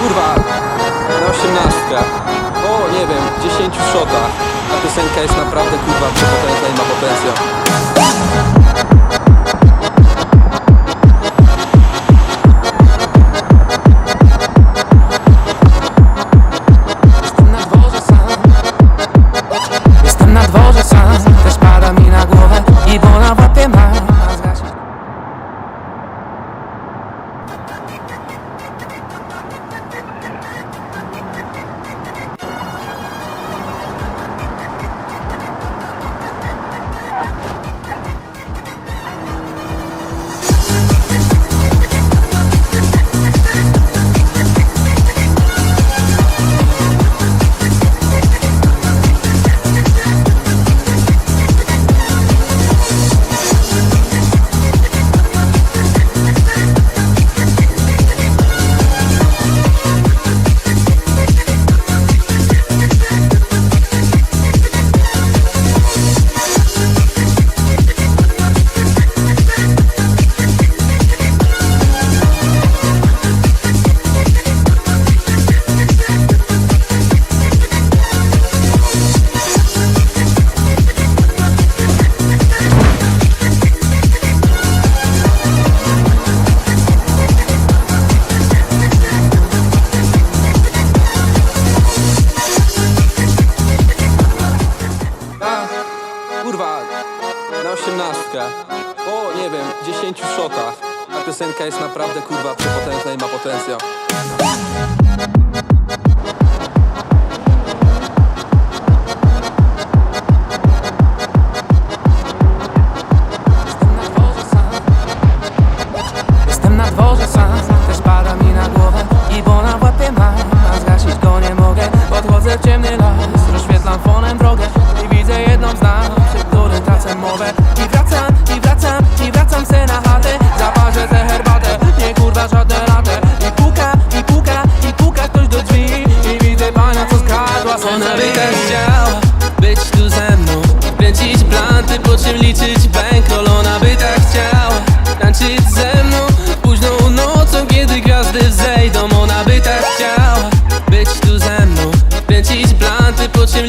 kurwa, na osiemnastkę. O, nie wiem, 10 shotach. Ta piosenka jest naprawdę kurwa przepotężna i ma potencjał. Kurwa, na osiemnastkę. O, nie wiem, 10 shotach. Ta piosenka jest naprawdę kurwa przepotężna i ma potencjał.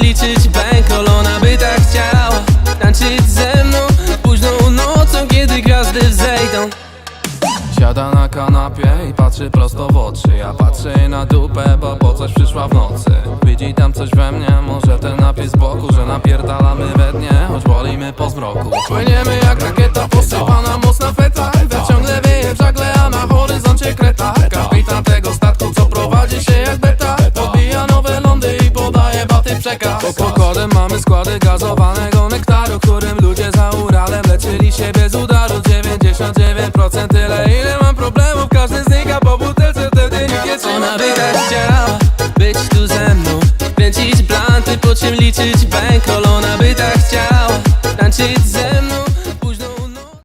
Liczyć bankroll Ona by tak chciała Tańczyć ze mną Późną nocą Kiedy gwiazdy wzejdą. Siada na kanapie i patrzy prosto w oczy. Ja patrzę jej na dupę, bo po coś przyszła w nocy. Widzi tam coś we mnie, może ten napis z boku Że napierdalamy we dnie, choć wolimy po zmroku. Płyniemy jak rakieta przekaz Pod kodem mamy składy gazowanego nektaru Którym ludzie za Uralem leczyli się bez udaru. 99% tyle ile mam problemów. Każdy znika po butelce, wtedy nikt nie trzyma. Ona by chciała być tu ze mną Kręcić planty, po czym liczyć bankroll Ona by tak chciała tańczyć ze